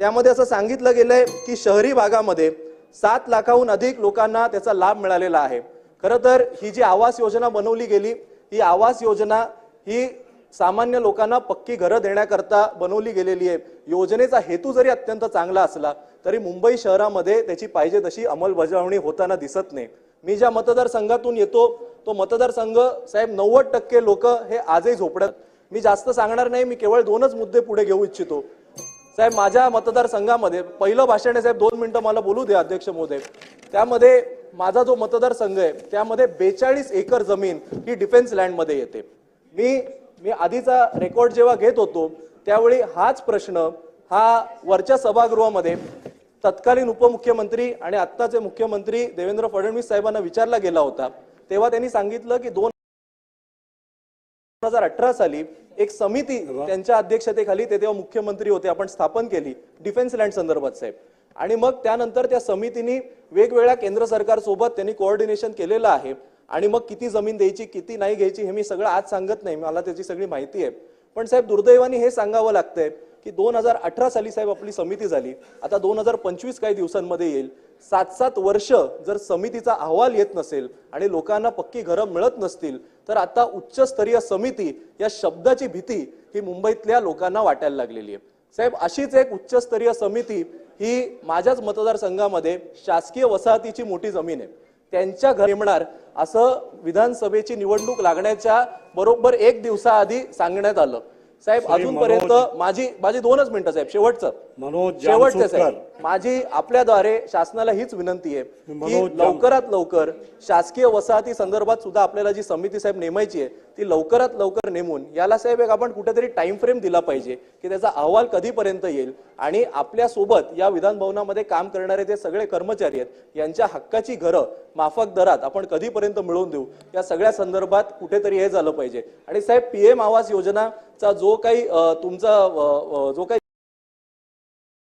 त्यामध्ये असं सांगितलं गेलंय की शहरी भागामध्ये सात लाखाहून अधिक लोकांना त्याचा लाभ मिळालेला आहे. खरं तर ही जी आवास योजना बनवली गेली ही आवास योजना ही सामान्य लोकांना पक्की घरं देण्याकरता बनवली गेलेली आहे. योजनेचा हेतू जरी अत्यंत चांगला असला तरी मुंबई शहरामध्ये त्याची पाहिजे तशी अंमलबजावणी होताना दिसत नाही. मी ज्या मतदारसंघातून येतो तो मतदारसंघ साहेब नव्वद टक्के लोक हे आजही झोपडत. मी जास्त सांगणार नाही मी केवळ दोनच मुद्दे पुढे घेऊ इच्छितो. साहेब माझ्या मतदारसंघामध्ये पहिलं भाषण आहे साहेब दोन मिनिटं मला बोलू द्या अध्यक्ष महोदय. त्यामध्ये माझा जो मतदारसंघ आहे त्यामध्ये बेचाळीस एकर जमीन ही डिफेन्स लँडमध्ये येते. मी मी आधीचा रेकॉर्ड जेव्हा घेत होतो त्यावेळी हाच प्रश्न हा वरच्या सभागृहामध्ये तत्कालीन उपमुख्यमंत्री आणि आत्ताचे मुख्यमंत्री देवेंद्र फडणवीस साहेबांना विचारला गेला होता. तेव्हा त्यांनी सांगितलं की दोन हजार अठरा साली एक समिती त्यांच्या अध्यक्षतेखाली ते तेव्हा मुख्यमंत्री होते. आपण स्थापन केली डिफेन्स लँड संदर्भात साहेब. आणि मग त्यानंतर त्या समितीने वेगवेगळ्या केंद्र सरकार सोबत त्यांनी कोऑर्डिनेशन केलेलं आहे. आणि मग किती जमीन द्यायची किती नाही घ्यायची हे मी सगळं आज सांगत नाही. मला त्याची सगळी माहिती आहे. पण साहेब दुर्दैवाने हे सांगावं लागतंय की दोन हजार अठरा साली साहेब आपली समिती झाली. आता दोन हजार पंचवीस काही दिवसांमध्ये येईल. सात सात वर्ष जर समितीचा अहवाल येत नसेल आणि लोकांना पक्की घरं मिळत नसतील तर आता उच्चस्तरीय समिती या शब्दाची भीती ही मुंबईतल्या लोकांना वाटायला लागलेली आहे. साहेब अशीच एक उच्चस्तरीय समिती ही माझ्याच मतदारसंघामध्ये शासकीय वसाहतीची मोठी जमीन आहे. त्यांच्या घरी नेमणार असं विधानसभेची निवडणूक लागण्याच्या बरोबर एक दिवसाआधी सांगण्यात आलं. साहेब अजूनपर्यंत माझी माझी दोनच मिनिटं साहेब शेवटचं. मनोज शेवटचे जामसुरकर. साहेब माझी आपल्याद्वारे शासनाला हीच विनंती आहे की लवकरात लवकर शासकीय वसाहती संदर्भात सुद्धा आपल्याला जी समिती साहेब नेमायची आहे ती लवकरात लवकर नेमून याला साहेब एक आपण कुठेतरी टाइम फ्रेम दिला पाहिजे की त्याचा अहवाल कधीपर्यंत येईल आणि आपल्यासोबत या विधान भवनामध्ये काम करणारे जे सगळे कर्मचारी आहेत यांच्या हक्काची घरं माफक दरात आपण कधीपर्यंत मिळवून देऊ या सगळ्या संदर्भात कुठेतरी हे झालं पाहिजे आणि साहेब पीएम आवास योजनाचा जो काही तुमचा जो काही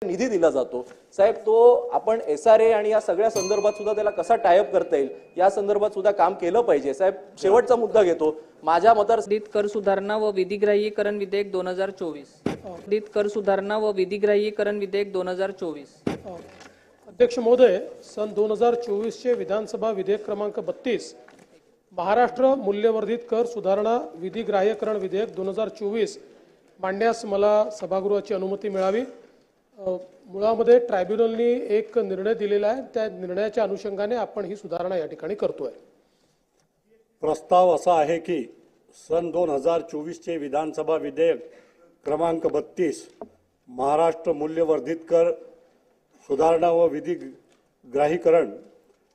निधी दिला जातो. साहेब तो आपण एस आर ए आणि या सगळ्या संदर्भात सुद्धा त्याला कसा टायअप करता येईल या संदर्भात सुद्धा काम केलं पाहिजे. साहेब शेवटचा मुद्दा घेतो. माझ्या मतदार संशोधित कर सुधारणा व विधिग्राह्यीकरण विधेयक दोन हजार चोवीस. कर सुधारणा व विधिग्राह्यीकरण विधेयक दोन हजार चोवीस. अध्यक्ष महोदय सन दोन हजार चोवीसचे विधानसभा विधेयक क्रमांक बत्तीस महाराष्ट्र मूल्यवर्धित कर सुधारणा विधी ग्राह्यकरण विधेयक दोन हजार चोवीस मांडण्यास मला सभागृहाची अनुमती मिळावी. मुळामध्ये ट्रायब्युनलनी एक निर्णय दिलेला आहे. त्या निर्णयाच्या अनुषंगाने आपण ही सुधारणा या ठिकाणी करतोय. प्रस्ताव असा आहे की सन दोन हजार चोवीसचे विधानसभा विधेयक क्रमांक बत्तीस महाराष्ट्र मूल्यवर्धित कर सुधारणा व विधी ग्राहीकरण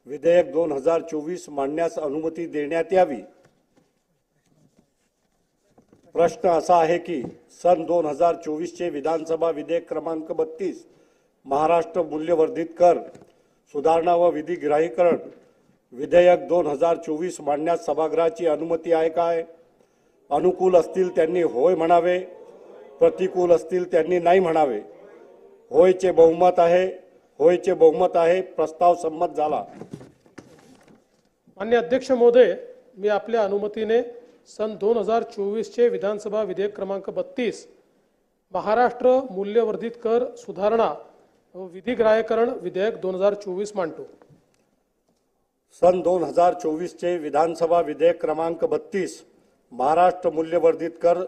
विधेयक दोन हजार चोवीस मांडण्यास अनुमती देण्यात यावी. प्रश्न असा आहे की सन दोन हजार चोवीसचे विधानसभा विधेयक क्रमांक बत्तीस महाराष्ट्र मूल्यवर्धित कर सुधारणा व विधी ग्राहीकरण विधेयक दोन हजार चोवीस मांडण्यास सभागृहाची अनुमती आहे काय? अनुकूल असतील त्यांनी होय म्हणावे प्रतिकूल असतील त्यांनी नाही म्हणावे. होयचे बहुमत आहे होयचे बहुमत आहे प्रस्ताव संमत झाला. मान्य अध्यक्ष महोदय मी आपल्या अनुमतीने सन दोन हजार चोवीसचे विधानसभा विधेयक क्रमांक बत्तीस. महाराष्ट्र मूल्यवर्धित कर सुधारणा व विधिग्राह्यकरण विधेयक दोन हजार चोवीस मांडतो. सन दोन हजार चोवीसचे विधानसभा विधेयक क्रमांक बत्तीस. महाराष्ट्र मूल्यवर्धित कर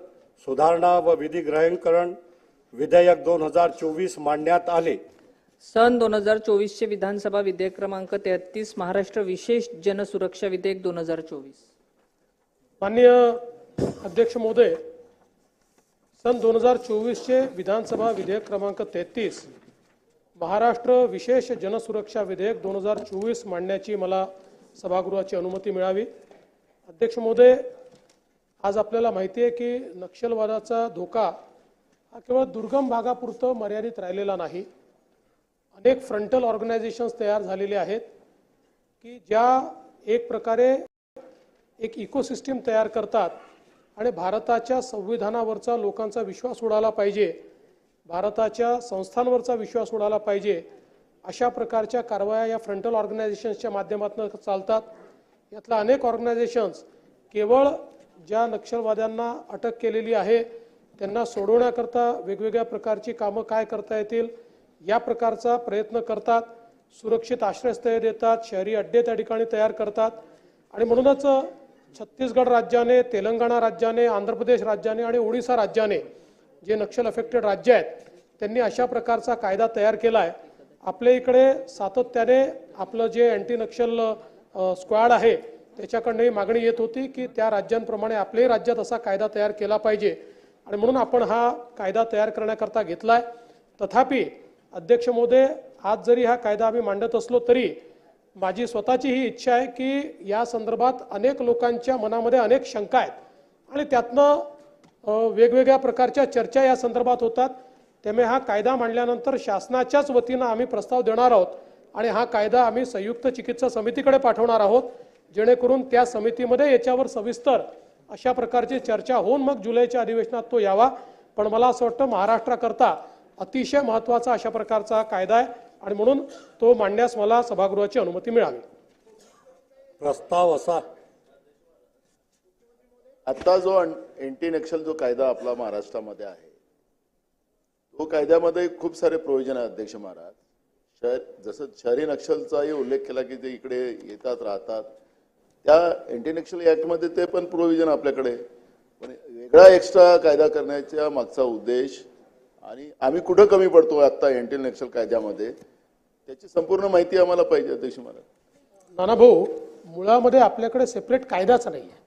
सुधारणा व विधी ग्रहणकरण विधेयक दोन हजार चोवीस मांडण्यात आले. सन दोन हजार चोवीसचे विधानसभा विधेयक क्रमांक तेहतीस महाराष्ट्र विशेष जनसुरक्षा विधेयक दोन हजार चोवीस. माननीय अध्यक्ष महोदय सन दोन हजार चोवीसचे विधानसभा विधेयक क्रमांक तेहतीस महाराष्ट्र विशेष जनसुरक्षा विधेयक दोन हजार चोवीस मांडण्याची मला सभागृहाची अनुमती मिळावी. अध्यक्ष महोदय आज आपल्याला माहिती आहे की नक्षलवादाचा धोका हा केवळ दुर्गम भागापुरतं मर्यादित राहिलेला नाही. अनेक फ्रंटल ऑर्गनायझेशन्स तयार झालेले आहेत की ज्या एक प्रकारे एक इकोसिस्टीम तयार करतात आणि भारताच्या संविधानावरचा लोकांचा विश्वास उडाला पाहिजे भारताच्या संस्थांवरचा विश्वास उडाला पाहिजे अशा प्रकारच्या कारवाया या फ्रंटल ऑर्गनायझेशन्सच्या माध्यमातून चालतात. यातल्या अनेक ऑर्गनायझेशन्स केवळ ज्या नक्षलवाद्यांना अटक केलेली आहे त्यांना सोडवण्याकरता वेगवेगळ्या प्रकारची कामं काय करता येतील या प्रकारचा प्रयत्न करतात सुरक्षित आश्रयस्थळे देतात शहरी अड्डे त्या ठिकाणी तयार करतात आणि म्हणूनच छत्तीसगड राज्याने तेलंगणा राज्याने आंध्र प्रदेश राज्याने आणि ओडिसा राज्याने जे नक्षल अफेक्टेड राज्य आहेत त्यांनी अशा प्रकारचा कायदा तयार केला आहे आपल्या इकडे सातत्याने आपलं जे अँटी नक्षल स्क्वॉड आहे त्याच्याकडनंही मागणी येत होती की त्या राज्यांप्रमाणे आपल्याही राज्यात असा कायदा तयार केला पाहिजे. आणि म्हणून आपण हा कायदा तयार करण्याकरता घेतला आहे तथापि अध्यक्ष मोदे आज जरी हा कायदा आम्ही मांडत असलो तरी माझी स्वतःची ही इच्छा आहे की या संदर्भात अनेक लोकांच्या मनामध्ये अनेक शंका आहेत. आणि त्यातनं वेगवेगळ्या प्रकारच्या चर्चा या संदर्भात होतात. त्यामुळे हा कायदा मांडल्यानंतर शासनाच्याच वतीनं आम्ही प्रस्ताव देणार आहोत आणि हा कायदा आम्ही संयुक्त चिकित्सा समितीकडे पाठवणार आहोत. जेणेकरून त्या समितीमध्ये याच्यावर सविस्तर अशा प्रकारची चर्चा होऊन मग जुलैच्या अधिवेशनात तो यावा. पण मला असं वाटतं महाराष्ट्राकरता अतिशय महत्त्वाचा अशा प्रकारचा कायदा आहे. आणि म्हणून तो मांडण्यास मला सभागृहाची अनुमती मिळावी प्रस्ताव असा. आता जो एंटी नक्षल जो कायदा आपला महाराष्ट्रामध्ये आहे तो कायद्यामध्ये खूप सारे प्रोव्हिजन आहे अध्यक्ष महाराज. शहर जसं शहरी नक्षलचाही उल्लेख केला की ते इकडे येतात राहतात. त्या एंटी नक्षल ऍक्टमध्ये ते पण प्रोव्हिजन आपल्याकडे. पण वेगळा एक्स्ट्रा कायदा करण्याचा मागचा उद्देश आणि आम्ही कुठं कमी पडतो आता एंटी नक्षल कायद्यामध्ये त्याची संपूर्ण माहिती आम्हाला पाहिजे अध्यक्ष महाराज. नाना भाऊ मुळामध्ये आपल्याकडे सेपरेट कायदाच नाही आहे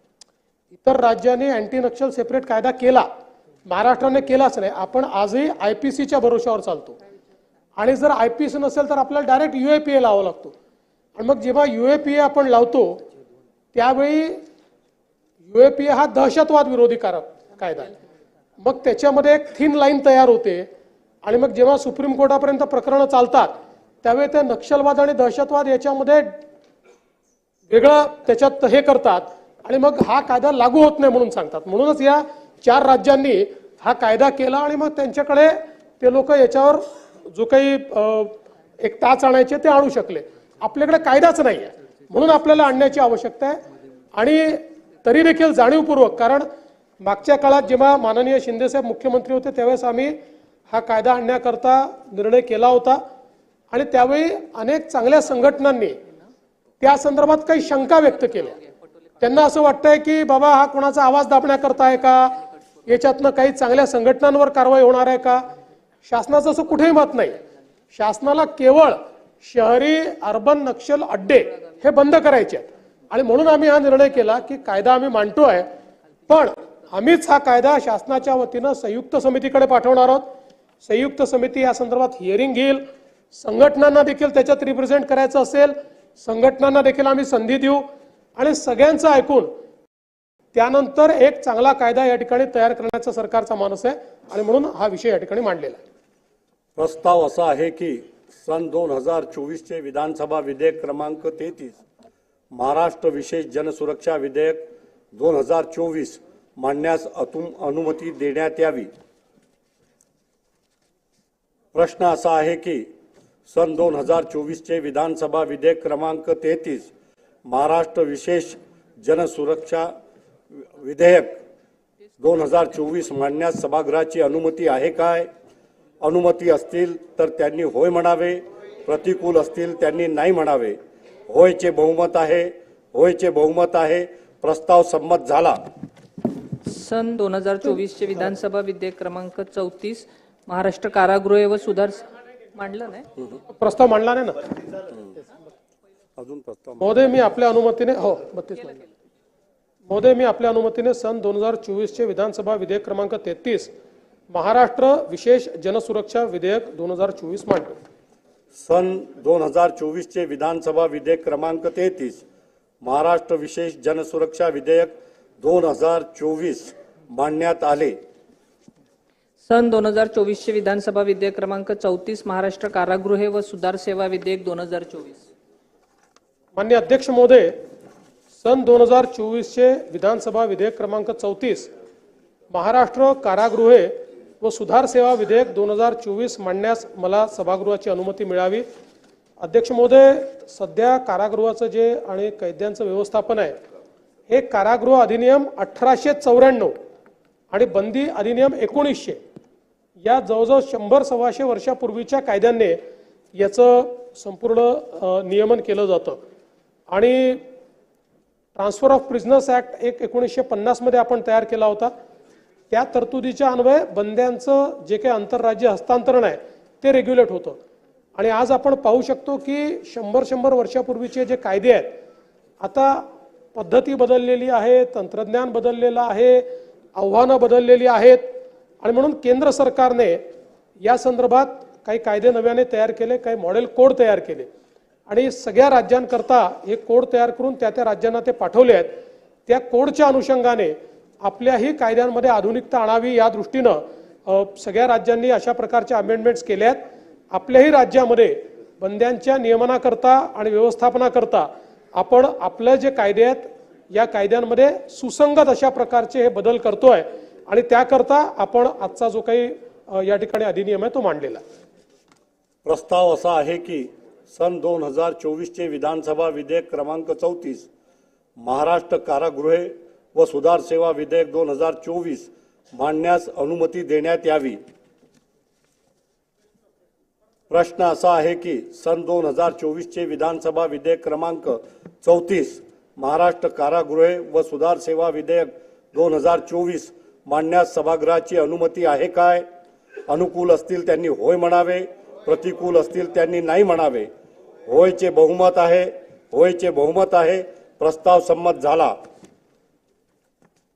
इतर राज्याने अँटी नक्षल सेपरेट कायदा केला महाराष्ट्राने केलाच नाही. आपण आजही आय पी सीच्या भरोशावर चालतो. आणि जर आय पी सी नसेल तर आपल्याला direct U A P A लावा लागतो. आणि मग जेव्हा यू ए पी ए आपण लावतो त्यावेळी यू ए पी ए हा दहशतवाद विरोधी कारक कायदा आहे. मग त्याच्यामध्ये एक थिन लाईन तयार होते. आणि मग जेव्हा सुप्रीम कोर्टापर्यंत प्रकरणं चालतात त्यावेळी ते नक्षलवाद आणि दहशतवाद याच्यामध्ये वेगळं त्याच्यात हे करतात. आणि मग हा कायदा लागू होत नाही म्हणून सांगतात. म्हणूनच या चार राज्यांनी हा कायदा केला आणि मग त्यांच्याकडे ते लोक याच्यावर जो काही एक ताच आणायचे ते आणू शकले. आपल्याकडे कायदाच नाही आहे म्हणून आपल्याला आणण्याची आवश्यकता आहे. आणि तरी देखील जाणीवपूर्वक कारण मागच्या काळात जेव्हा माननीय शिंदेसाहेब मुख्यमंत्री होते त्यावेळेस आम्ही हा कायदा आणण्याकरता निर्णय केला होता. आणि त्यावेळी अनेक चांगल्या संघटनांनी त्या संदर्भात काही शंका व्यक्त केल्या. त्यांना असं वाटतंय की बाबा हा कोणाचा आवाज दाबण्याकरता आहे का? याच्यातनं काही चांगल्या संघटनांवर कारवाई होणार आहे का? शासनाचं असं कुठेही मत नाही. शासनाला केवळ शहरी अर्बन नक्षल अड्डे हे बंद करायचे आहेत. आणि म्हणून आम्ही हा निर्णय केला की कायदा आम्ही मांडतो आहे. पण आम्हीच हा कायदा शासनाच्या वतीनं संयुक्त समितीकडे पाठवणार आहोत. संयुक्त समिती या संदर्भात हिअरिंग घेईल. संघटनांना देखील त्याच्यात रिप्रेझेंट करायचं असेल संघटनांना देखील आम्ही संधी देऊ. आणि सगळ्यांचं ऐकून त्यानंतर एक चांगला कायदा या ठिकाणी तयार करण्याचा सरकारचा मानस आहे. आणि म्हणून हा विषय या ठिकाणी मांडलेला आहे. प्रस्ताव असा आहे की सन दोन हजार चोवीसचे विधानसभा विधेयक क्रमांक तेहतीस महाराष्ट्र विशेष जनसुरक्षा विधेयक दोन हजार चोवीस मांडण्यास अतुम अनुमती देण्यात यावी. प्रश्न असा आहे की सन दोन हजार चोवीसचे विधानसभा विधेयक क्रमांक तेहतीस महाराष्ट्र विशेष जनसुरक्षा विधेयक दोन हजार चोवीस मांडण्यास सभागृहाची अनुमती आहे काय? अनुमती असतील तर त्यांनी होय म्हणावे प्रतिकूल असतील त्यांनी नाही म्हणावे. होयचे बहुमत आहे होयचे बहुमत आहे प्रस्ताव संमत झाला. सन दोन हजार चोवीसचे विधानसभा विधेयक क्रमांक चौतीस महाराष्ट्र कारागृह व सुधार मांडलं नाही? प्रस्ताव मांडला नाही ना? अजून प्रस्ताव महोदय मी आपल्या अनुमतीने हो बत्तीस मांडले. महोदय मी आपल्या अनुमतीने सन दोन हजार चोवीसचे विधानसभा विधेयक क्रमांक तेहतीस महाराष्ट्र विशेष जनसुरक्षा विधेयक दोन हजार चोवीस मांडतो सन दोन हजार चोवीसचे विधानसभा विधेयक क्रमांक तेहतीस महाराष्ट्र विशेष जनसुरक्षा विधेयक दोन हजार चोवीस. मांडण्यात आले. सन दोन हजार चोवीसचे विधानसभा विधेयक क्रमांक चौतीस महाराष्ट्र कारागृहे व सुधार सेवा विधेयक दोन हजार चोवीस. मान्य अध्यक्ष महोदय सन दोन हजार चोवीसचे विधानसभा विधेयक क्रमांक चौतीस महाराष्ट्र कारागृहे व सुधार सेवा विधेयक दोन हजार चोवीस मांडण्यास मला सभागृहाची अनुमती मिळावी. अध्यक्ष महोदय सध्या कारागृहाचं जे आणि कैद्यांचं व्यवस्थापन आहे हे कारागृह अधिनियम अठराशे चौऱ्याण्णव आणि बंदी अधिनियम एकोणीसशे या जवळजवळ शंभर सव्वाशे वर्षापूर्वीच्या कायद्याने याचं संपूर्ण नियमन केलं जातं. आणि ट्रान्सफर ऑफ प्रिझनर्स ॲक्ट एक एकोणीसशे पन्नासमध्ये आपण तयार केला होता. त्या तरतुदीच्या अन्वये बंद्यांचं जे काही आंतरराज्य हस्तांतरण आहे ते रेग्युलेट होतं. आणि आज आपण पाहू शकतो की शंभर शंभर वर्षापूर्वीचे जे कायदे आहेत आता पद्धती बदललेली आहे तंत्रज्ञान बदललेलं आहे आव्हानं बदललेली आहेत. आणि म्हणून केंद्र सरकारने या संदर्भात काही कायदे नव्याने तयार केले काही मॉडेल कोड तयार केले. आणि सगळ्या राज्यांकरता हे कोड तयार करून त्या त्या राज्यांना ते पाठवले आहेत. त्या कोडच्या अनुषंगाने आपल्याही कायद्यांमध्ये आधुनिकता आणावी या दृष्टीनं सगळ्या राज्यांनी अशा प्रकारच्या अमेंडमेंट्स केल्या आहेत. आपल्याही राज्यामध्ये बंद्यांच्या नियमनाकरता आणि व्यवस्थापनाकरता आपण आपलं जे कायदे आहेत या कायद्यांमध्ये सुसंगत अशा प्रकारचे हे बदल करतोय आणि त्याकरता आपण आजचा जो काही या ठिकाणी अधिनियम आहे तो मांडलेला प्रस्ताव असा आहे की सन दोन हजार चोवीसचे विधानसभा विधेयक क्रमांक चौतीस महाराष्ट्र कारागृहे व सुधार सेवा विधेयक दोन हजार चोवीस मांडण्यास अनुमती देण्यात यावी. प्रश्न असा आहे की सन दोन हजार चोवीसचे विधानसभा विधेयक क्रमांक चौतीस महाराष्ट्र कारागृहे व सुधार सेवा विधेयक दोन हजार चोवीस मांडण्यास सभागृहाची अनुमती आहे काय? अनुकूल असतील त्यांनी होय म्हणावे प्रतिकूल असतील त्यांनी नाही म्हणावे. होयचे बहुमत आहे होयचे बहुमत आहे प्रस्ताव संमत झाला.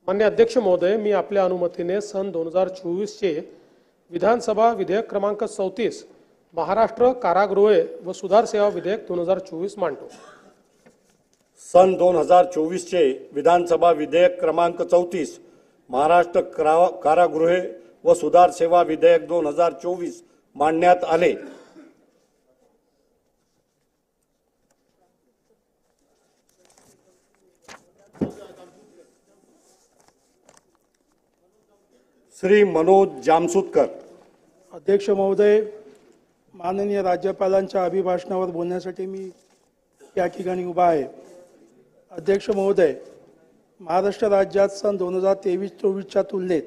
मान्य अध्यक्ष महोदय मी आपल्या अनुमतीने सन दोन हजार चोवीसचे विधानसभा विधेयक क्रमांक चौतीस महाराष्ट्र कारागृहे व सुधार सेवा विधेयक दोन हजार चोवीस मांडतो. सन दोन हजार चोवीसचे विधानसभा विधेयक क्रमांक चौतीस महाराष्ट्र करा- कारागृहे व सुधार सेवा विधेयक दोन हजार चोवीस मांडण्यात आले. श्री मनोज जामसुतकर. अध्यक्ष महोदय माननीय राज्यपालांच्या अभिभाषणावर बोलण्यासाठी मी या ठिकाणी उभा आहे. अध्यक्ष महोदय महाराष्ट्र राज्यात सन दोन हजार तेवीस चोवीसच्या तुलनेत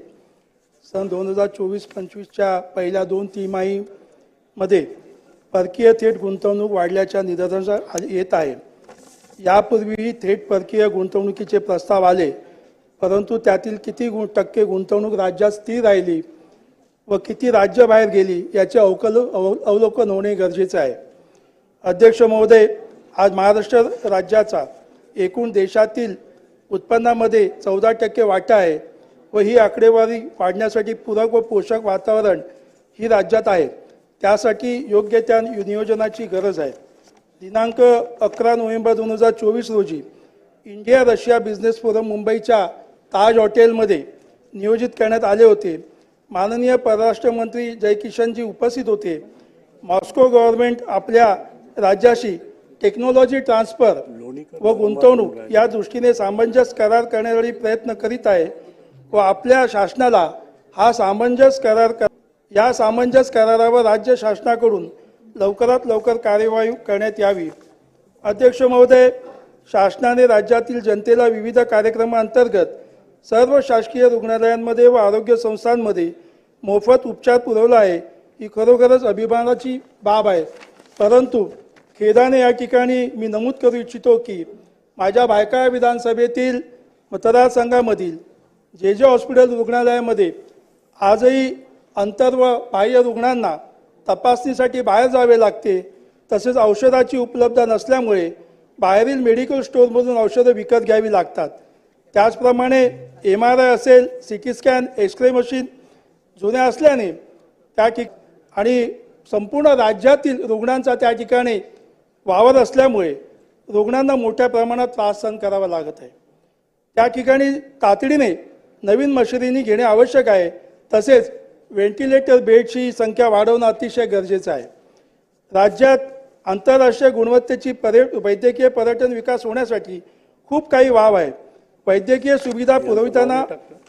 सन दोन हजार चोवीस पंचवीसच्या पहिल्या दोन तिमाहीमध्ये परकीय थेट गुंतवणूक वाढल्याच्या निदर्शनास आ- येत आहे. यापूर्वीही थेट परकीय गुंतवणुकीचे प्रस्ताव आले परंतु त्यातील किती गु टक्के गुंतवणूक राज्यात स्थिर राहिली व किती राज्य बाहेर गेली याचे अवकल अव- अवलोकन होणे गरजेचे आहे. अध्यक्ष महोदय आज महाराष्ट्र राज्याचा एकूण देशातील उत्पन्नामध्ये चौदा टक्के वाटा आहे व ही आकडेवारी वाढण्यासाठी पूरक व पोषक वातावरण ही राज्यात आहे. त्यासाठी योग्य त्या नियोजनाची गरज आहे. दिनांक अकरा नोव्हेंबर दोन हजार चोवीस रोजी इंडिया रशिया बिझनेस फोरम मुंबईच्या ताज हॉटेलमध्ये नियोजित करण्यात आले होते. माननीय परराष्ट्र मंत्री जयकिशनजी उपस्थित होते. मॉस्को गव्हर्नमेंट आपल्या राज्याशी टेक्नॉलॉजी ट्रान्सफर व गुंतवणूक या दृष्टीने सामंजस्य करार करण्यासाठी प्रयत्न करीत आहे व आपल्या शासनाला हा सामंजस्य करार कर- या सामंजस्य करारावर राज्य शासनाकडून लवकरात लवकर कार्यवाही करण्यात यावी. अध्यक्ष महोदय शासनाने राज्यातील जनतेला विविध कार्यक्रमांतर्गत सर्व शासकीय रुग्णालयांमध्ये व आरोग्य संस्थांमध्ये मोफत उपचार पुरवला आहे. ही खरोखरच अभिमानाची बाब आहे. परंतु खेदाने या ठिकाणी मी नमूद करू इच्छितो की माझ्या बायका विधानसभेतील मतदारसंघामधील जे जे हॉस्पिटल रुग्णालयामध्ये आजही अंतर व बाह्य रुग्णांना तपासणीसाठी बाहेर जावे लागते तसेच औषधाची उपलब्धता नसल्यामुळे बाहेरील मेडिकल स्टोअरमधून औषधं विकत घ्यावी लागतात. त्याचप्रमाणे एम आर आय असेल C T scan X-ray machine जुन्या असल्याने त्या ठिक आणि संपूर्ण राज्यातील रुग्णांचा त्या ठिकाणी वावर असल्यामुळे रुग्णांना मोठ्या प्रमाणात त्रास सहन करावा लागत आहे. त्या ठिकाणी तातडीने नवीन मशिनी घेणे आवश्यक आहे. तसेच व्हेंटिलेटर बेडची संख्या वाढवणं अतिशय गरजेचं आहे. राज्यात आंतरराष्ट्रीय गुणवत्तेची पर्य वैद्यकीय पर्यटन विकास होण्यासाठी खूप काही वाव आहे वैद्यकीय सुविधा पुरविताना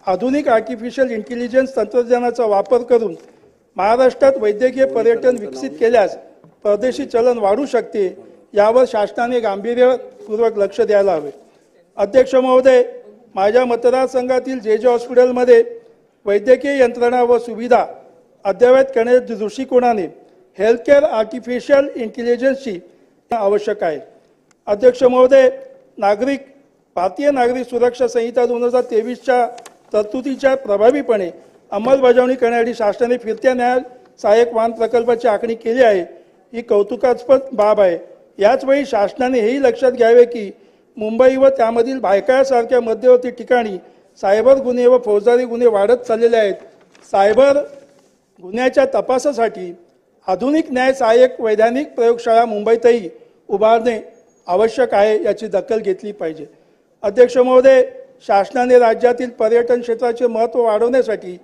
आधुनिक आर्टिफिशियल इंटेलिजन्स तंत्रज्ञानाचा वापर करून महाराष्ट्रात वैद्यकीय पर्यटन विकसित केल्यास परदेशी चलन वाढू शकते यावर शासनाने गांभीर्यपूर्वक लक्ष द्यायला हवे. अध्यक्ष महोदय माझ्या मतदारसंघातील जे जे हॉस्पिटलमध्ये वैद्यकीय यंत्रणा व सुविधा अद्ययावत करण्याच्या दृष्टिकोनाने हेल्थकेअर आर्टिफिशियल इंटेलिजन्सची आवश्यक आहे. अध्यक्ष महोदय नागरिक भारतीय नागरिक सुरक्षा संहिता दोन हजार तेवीसच्या तरतुदीच्या प्रभावीपणे अंमलबजावणी करण्यासाठी शासनाने फिरत्या न्याय सहाय्यक वाहन प्रकल्पाची आखणी केली आहे. ही कौतुकास्पद बाब आहे. याचवेळी शासनाने हेही लक्षात घ्यावे की मुंबई व त्यामधील भायखळ्यासारख्या मध्यवर्ती ठिकाणी सायबर गुन्हे व फौजदारी गुन्हे वाढत चाललेले आहेत. सायबर गुन्ह्याच्या तपासासाठी आधुनिक न्याय सहाय्यक वैधानिक प्रयोगशाळा मुंबईतही उभारणे आवश्यक आहे याची दखल घेतली पाहिजे. अध्यक्ष महोदय शासनाने राज्यातील पर्यटन क्षेत्राचे महत्त्व वाढवण्यासाठी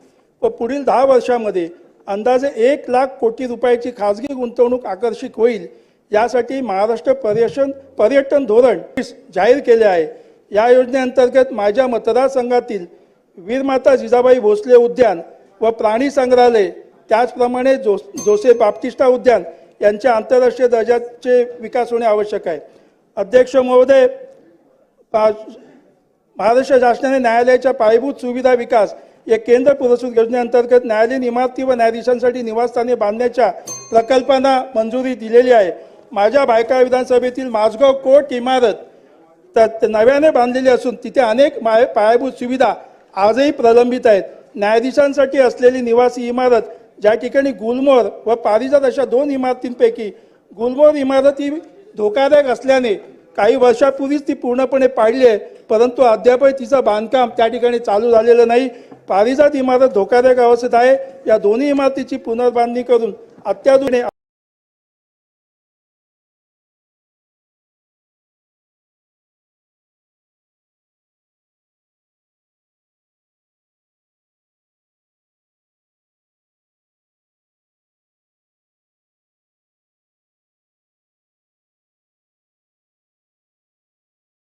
व पुढील दहा वर्षामध्ये अंदाजे एक लाख कोटी रुपयाची खाजगी गुंतवणूक आकर्षित होईल. यासाठी महाराष्ट्र पर्यटन पर्यटन धोरण जाहीर केले आहे. या योजनेअंतर्गत माझ्या मतदारसंघातील वीरमाता जिजाबाई भोसले उद्यान व प्राणी संग्रहालय त्याचप्रमाणे जो जोसेफ बाप्तिष्ठा उद्यान यांच्या आंतरराष्ट्रीय दर्जाचे विकास होणे आवश्यक आहे. अध्यक्ष महोदय महाराष्ट्र शासनाने न्यायालयाच्या पायाभूत सुविधा विकास या केंद्र पुरस्कृत योजनेअंतर्गत न्यायालयीन इमारती व न्यायाधीशांसाठी निवासस्थाने बांधण्याच्या प्रकल्पांना मंजुरी दिलेली आहे. माझ्या बायका विधानसभेतील माझगाव कोर्ट इमारत तर नव्याने बांधलेली असून तिथे अनेक माय पायाभूत सुविधा आजही प्रलंबित आहेत. न्यायाधीशांसाठी असलेली निवासी इमारत ज्या ठिकाणी गुलमोर व पारिजात अशा दोन इमारतींपैकी गुलमोर इमारत ही धोकादायक असल्याने काही वर्षापूर्वीच ती पूर्णपणे पाडली आहे. परंतु अद्यापही तिचं बांधकाम त्या ठिकाणी चालू झालेलं नाही. पारिजात इमारत धोकादायक अवस्थेत आहे. या दोन्ही इमारतीची पुनर्बांधणी करून अत्याधुनिक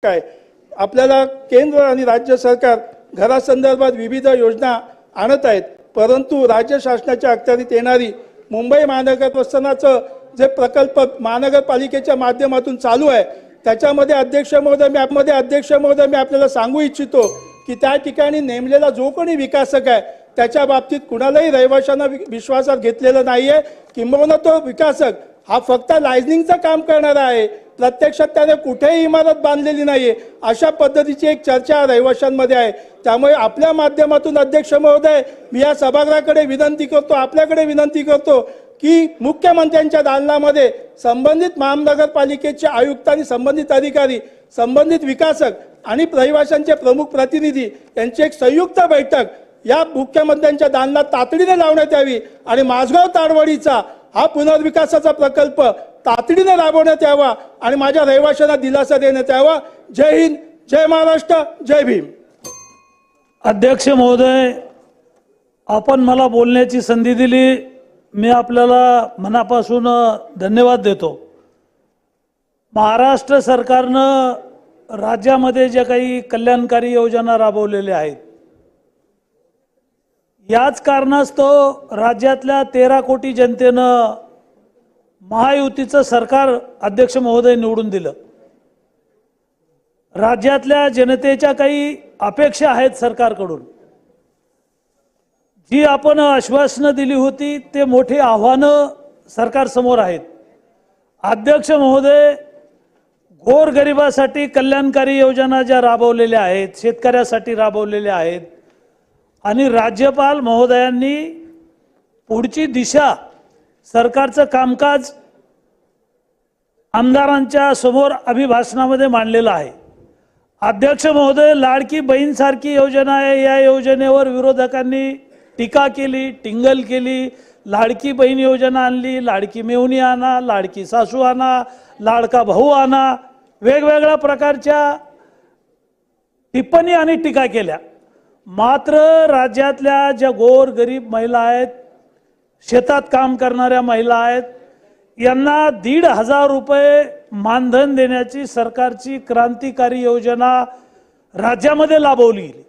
काय? आपल्याला केंद्र आणि राज्य सरकार घरासंदर्भात विविध योजना आणत आहेत. परंतु राज्य शासनाच्या अखत्यारीत येणारी मुंबई महानगर प्रस्थानाचं जे प्रकल्प महानगरपालिकेच्या माध्यमातून चालू आहे त्याच्यामध्ये अध्यक्ष महोदय मी आपमध्ये अध्यक्ष महोदय मी आपल्याला सांगू इच्छितो की त्या ठिकाणी नेमलेला जो कोणी विकासक आहे त्याच्या बाबतीत कुणालाही रहिवाशांना वि- विश्वासात घेतलेलं आहे किंबहुना तो विकासक हा फक्त लायझनिंगचं काम करणारा आहे. प्रत्यक्षात त्याने कुठेही इमारत बांधलेली नाही अशा पद्धतीची एक चर्चा रहिवाशांमध्ये आहे. त्यामुळे आपल्या माध्यमातून अध्यक्ष महोदय मी या सभागृहाकडे विनंती करतो आपल्याकडे विनंती करतो की मुख्यमंत्र्यांच्या दालनामध्ये संबंधित महानगरपालिकेचे आयुक्त आणि संबंधित अधिकारी संबंधित विकासक आणि रहिवाशांचे प्रमुख प्रतिनिधी यांची एक संयुक्त बैठक या मुख्यमंत्र्यांच्या दालनात तातडीने लावण्यात यावी आणि माझगाव ताडवडीचा हा पुनर्विकासाचा प्रकल्प तातडीनं राबवण्यात यावा आणि माझ्या रहिवाशांना दिलासा देण्यात यावा. जय हिंद जय महाराष्ट्र जय भीम. अध्यक्ष महोदय आपण मला बोलण्याची संधी दिली. मी आपल्याला मनापासून धन्यवाद देतो. महाराष्ट्र सरकारनं राज्यामध्ये ज्या काही कल्याणकारी योजना राबवलेल्या आहेत याच कारणास्तव राज्यातल्या तेरा कोटी जनतेनं महायुतीचं सरकार अध्यक्ष महोदय निवडून दिलं. राज्यातल्या जनतेच्या काही अपेक्षा आहेत सरकारकडून. जी आपण आश्वासनं दिली होती ते मोठी आव्हानं सरकारसमोर आहेत. अध्यक्ष महोदय गोरगरिबासाठी कल्याणकारी योजना ज्या राबवलेल्या आहेत शेतकऱ्यासाठी राबवलेल्या आहेत आणि राज्यपाल महोदयांनी पुढची दिशा सरकारचं कामकाज आमदारांच्या समोर अभिभाषणामध्ये मांडलेलं आहे. अध्यक्ष महोदय लाडकी बहीणसारखी योजना आहे. या योजनेवर विरोधकांनी टीका केली टिंगल केली. लाडकी बहीण योजना आणली लाडकी मेवणी आणा लाडकी सासू आणा लाडका भाऊ आणा. वेगवेगळ्या प्रकारच्या टिप्पणी आणि टीका केल्या. मात्र राज्यातल्या ज्या गोर गरीब महिला आहेत शेतात काम करणाऱ्या महिला आहेत यांना दीड हजार रुपये मानधन देण्याची सरकारची क्रांतिकारी योजना राज्यामध्ये लाभवली. गेली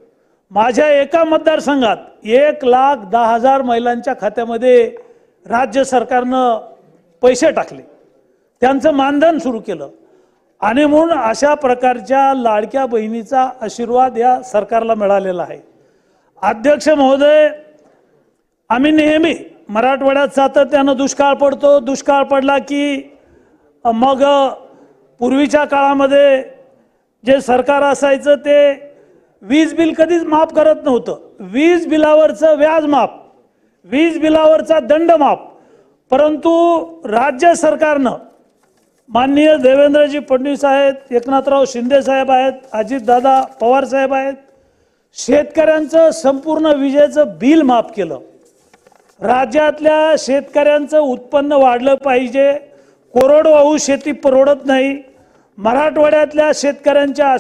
माझ्या एका मतदारसंघात एक लाख दहा हजार महिलांच्या खात्यामध्ये राज्य सरकारनं पैसे टाकले. त्यांचं मानधन सुरू केलं. आणि म्हणून अशा प्रकारच्या लाडक्या बहिणीचा आशीर्वाद या सरकारला मिळालेला आहे. अध्यक्ष महोदय आम्ही नेहमी मराठवाड्यात सातत्यानं दुष्काळ पडतो. दुष्काळ पडला की मग पूर्वीच्या काळामध्ये जे सरकार असायचं ते वीज बिल कधीच माफ करत नव्हतं. वीज बिलावरचं व्याज माफ वीज बिलावरचा दंड माफ. परंतु राज्य सरकारनं माननीय देवेंद्रजी फडणवीस आहेत एकनाथराव शिंदे साहेब आहेत अजितदादा पवार साहेब आहेत शेतकऱ्यांचं संपूर्ण विजेचं बिल माफ केलं. राज्यातल्या शेतकऱ्यांचं उत्पन्न वाढलं पाहिजे. कोरडवाहू शेती परवडत नाही. मराठवाड्यातल्या शेतकऱ्यांच्या